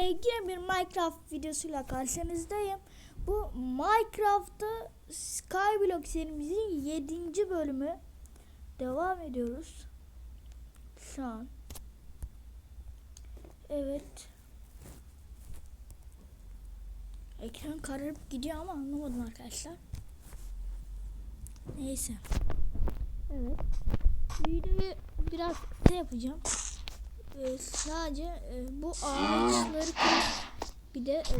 Ee, yine bir Minecraft videosuyla karşınızdayım. Bu Minecraft'ta Skyblock serimizin 7. bölümü. Devam ediyoruz. Şu an. Evet. Ekran kararıp gidiyor ama anlamadım arkadaşlar. Neyse. Evet. Videoyu biraz kısa yapacağım. Ee, sadece e, bu ağaçları kırıp bir de e,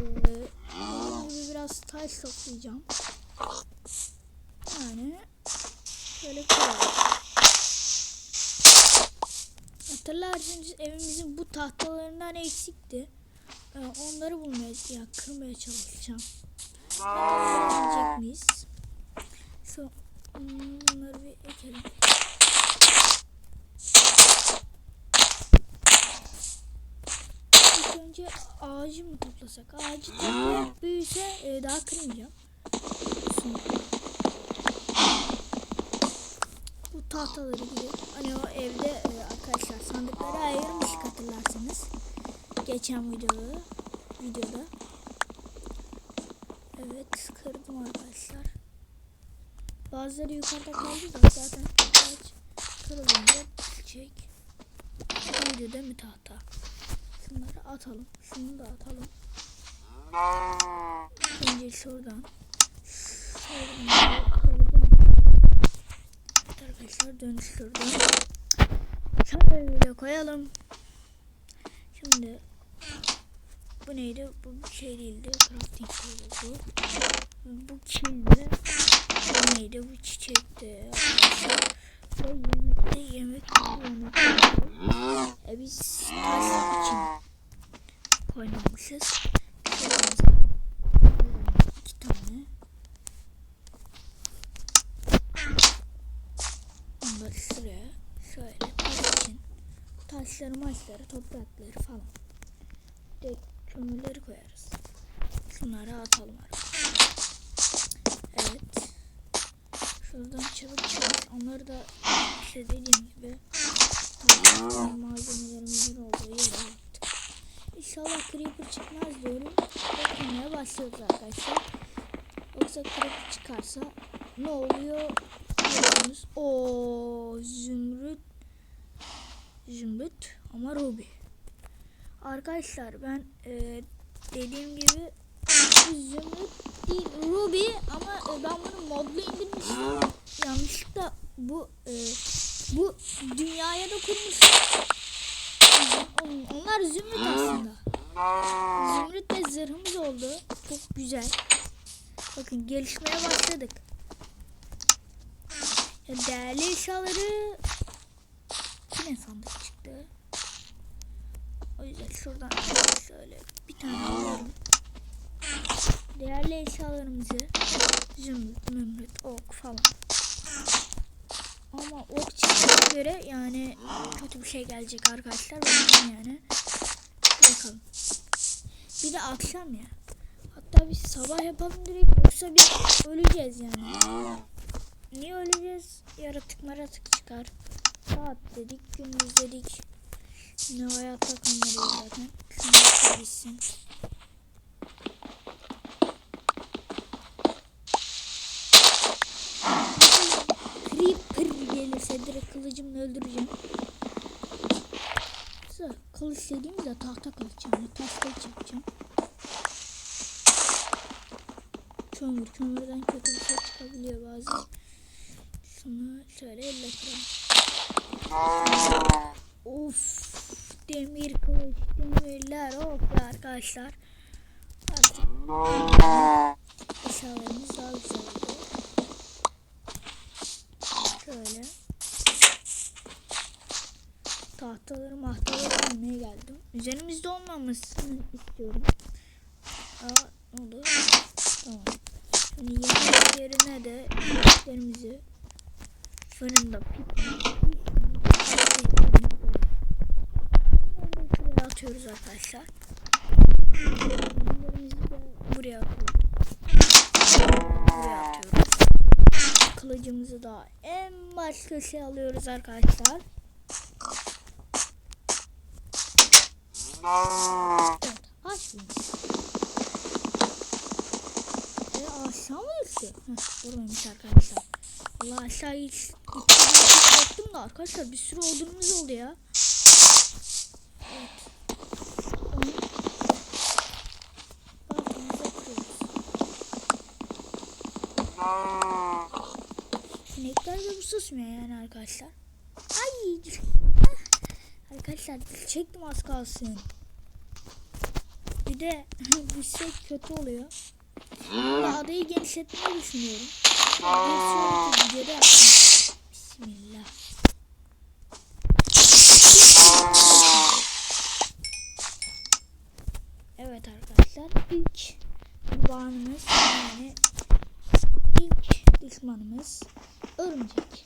biraz taş toplayacağım. Yani şöyle koyalım. Hatırlarsınız evimizin bu tahtalarından eksikti. Ee, onları bulmaya, ya kırmaya çalışacağım. Bulabilecek miyiz? So, hmm, bunları bir ekelim. Önce ağacı mı toplasak? Ağacı toplayıp büyüse e, daha kırmayacağım. Bu tahtaları gibi. Hani o evde e, arkadaşlar sandıkları ayırmıştık hatırlarsanız. Geçen videoda. Videoda. Evet kırdım arkadaşlar. Bazıları yukarıda kaldı da zaten kırılınca düşecek. Buydu değil mi tahta? Şunları atalım. Şunu da atalım. Önce şuradan. Şuradan. Arkadaşlar dönüş şuradan. Şöyle koyalım. Şimdi bu neydi? Bu bir şey değildi. Crafting table bu. Bu kildi. Bu neydi? Bu çiçekti. arkadaşlar. Ve yemekte yemek yemek. E biz taş için koymamışız. Şöyle iki tane. Onları şuraya şöyle taş için. Taşları maçları toprakları falan. De kömürleri koyarız. Şunları atalım arkadaşlar. Evet. Şuradan çabuk çabuk. Onları da işte dediğim gibi malzemelerimizin olduğu yere attık. İnşallah creeper çıkmaz diyorum. Beklemeye başlıyoruz arkadaşlar. Yoksa creeper çıkarsa ne oluyor? Biliyorsunuz. O zümrüt zümrüt ama ruby. Arkadaşlar ben e, dediğim gibi bu zümrüt değil ruby ama e, ben bunu modlu indirmiştim. Yanlışlıkla bu e, bu dünyaya. On- Onlar zümrüt aslında. Zümrüt ve zırhımız oldu. Çok güzel. Bakın gelişmeye başladık. Değerli eşyaları yine sandık çıktı. O yüzden şuradan şöyle bir tane alıyorum. Değerli eşyalarımızı zümrüt, mümrüt, ok falan. Ama ok çıktığına göre yani kötü bir şey gelecek arkadaşlar. Bakın yani. Bakalım. Bir de akşam ya. Hatta biz sabah yapalım direkt yoksa biz öleceğiz yani. Niye öleceğiz? Yaratık maratık çıkar. Saat dedik, gündüz dedik. Ne hayatta kalmalıyız zaten. Şunlar gitsin. Creeper gelirse direkt kılıcımla öldüreceğim. Mesela kılıç dediğimizde tahta kılıç yani taş kılıç yapacağım. Kömür, kömürden kötü bir şey çıkabiliyor bazen. Şunu şöyle elletelim. Of demir kılıç demirler of ya arkadaşlar. Artık eşyalarımız daha güzel oldu. Şöyle. Tahtaları mahtaları almaya geldim. Üzerimizde olmamasını istiyorum. Aa ne oldu? Tamam. Şimdi yerine de yemeklerimizi fırında buraya atıyoruz arkadaşlar. Buraya atıyoruz. Buraya atıyoruz. Kılıcımızı da en baş köşeye alıyoruz arkadaşlar. Evet, haş E aşağı mı düştü? Heh, buradaymış arkadaşlar. Allah aşağı geçti gittim da arkadaşlar bir sürü odunumuz oldu ya. İnekler de bu susmuyor yani arkadaşlar. Ay Ah! Arkadaşlar çektim az kalsın. Bir de şey kötü oluyor. Adayı genişletmeyi düşünüyorum. Bir sonraki. Bismillah. Evet arkadaşlar ilk kurbanımız yani ilk düşmanımız örümcek.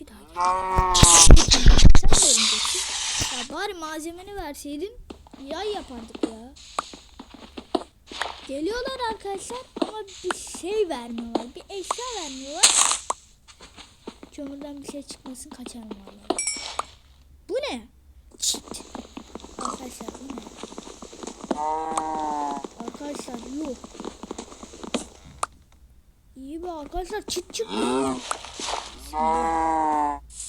Bir daha. Sen de örümceksin. Ya bari malzemeni verseydin yay yapardık ya. Geliyorlar arkadaşlar ama bir şey vermiyorlar. Bir eşya vermiyorlar. Kömürden bir şey çıkmasın kaçarım vallahi. Bu ne? Çit. Arkadaşlar bu ne? Arkadaşlar yok. İyi be arkadaşlar çit çıkıyor.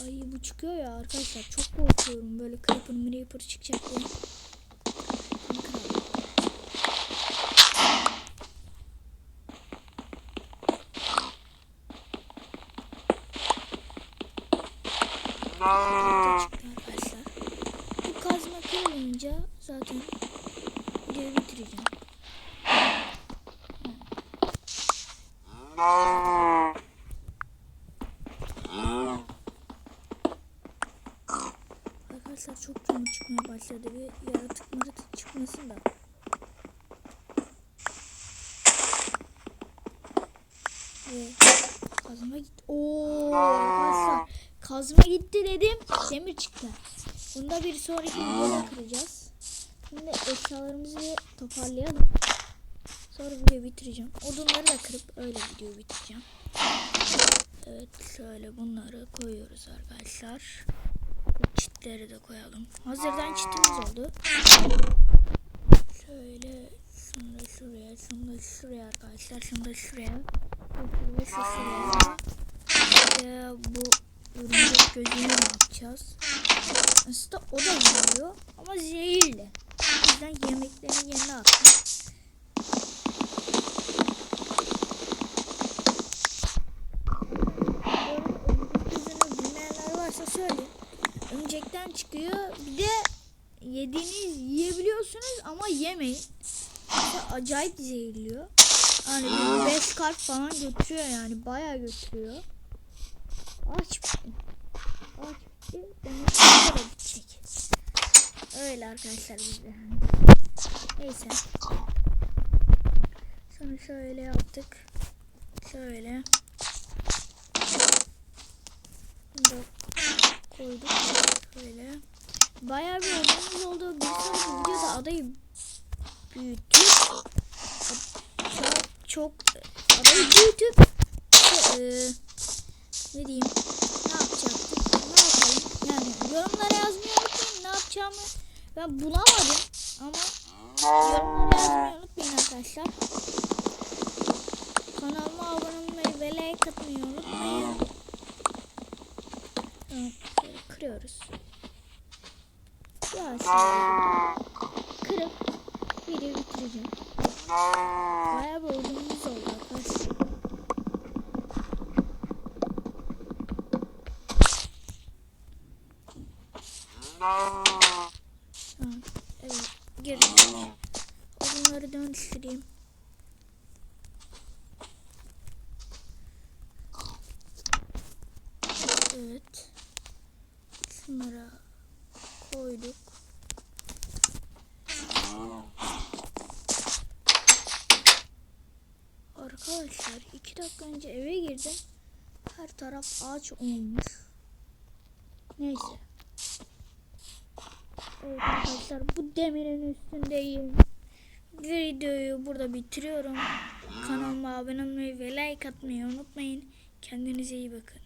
Ay bu çıkıyor ya arkadaşlar çok korkuyorum böyle creeper creeper çıkacak diye. Bunu kıralım. çıktı arkadaşlar. Bu kazma kırılınca zaten videoyu bitireceğim. Arkadaşlar çok canım çıkmaya başladı. Bir yaratık maratık çıkmasın da. Ve kazma gitti. Oo arkadaşlar kazma gitti dedim. Demir çıktı. Bunu da bir sonraki videoda kıracağız. Şimdi eşyalarımızı toparlayalım. Sonra videoyu bitireceğim. Odunları da kırıp öyle videoyu bitireceğim. Evet şöyle bunları koyuyoruz arkadaşlar. Çitleri de koyalım. Hazırdan çitimiz oldu. Şöyle şunu da şuraya, şunu da şuraya arkadaşlar. Şunu da şuraya. Şunu da şu şuraya. Ve bu örümcek gözünü ne yapacağız? Aslında o da yiyor ama zehirli. O yüzden yemeklerin yerine attım. Çıkıyor. Bir de yediğiniz yiyebiliyorsunuz ama yemeyin. İşte acayip zehirliyor. Yani 5 kart falan götürüyor yani bayağı götürüyor. Aç bitti. Aç bitti. Demek ki bitecek. Öyle arkadaşlar bizde. Neyse. Sonra şöyle yaptık. Şöyle. Bunu koyduk. Şöyle. Bayağı bir odamız oldu. Bir sonraki videoda adayı büyütüp daha çok adayı büyütüp eee ne diyeyim ne yapacaktık ne yapalım yani yorumlara yazmayı unutmayın ne yapacağımı ben bulamadım ama yorumlara yazmayı unutmayın arkadaşlar kanalıma abone olmayı ve like atmayı unutmayın evet, kırıyoruz ya şimdi kırıp videoyu bitireceğim bayağı bir odunumuz oldu arkadaşlar. Evet. Girdim. Odunları dönüştüreyim. Evet. Şunlara koyduk. Arkadaşlar iki dakika önce eve girdim. Her taraf ağaç olmuş. Neyse. Evet arkadaşlar bu demirin üstündeyim. Videoyu burada bitiriyorum. Kanalıma abone olmayı ve like atmayı unutmayın. Kendinize iyi bakın.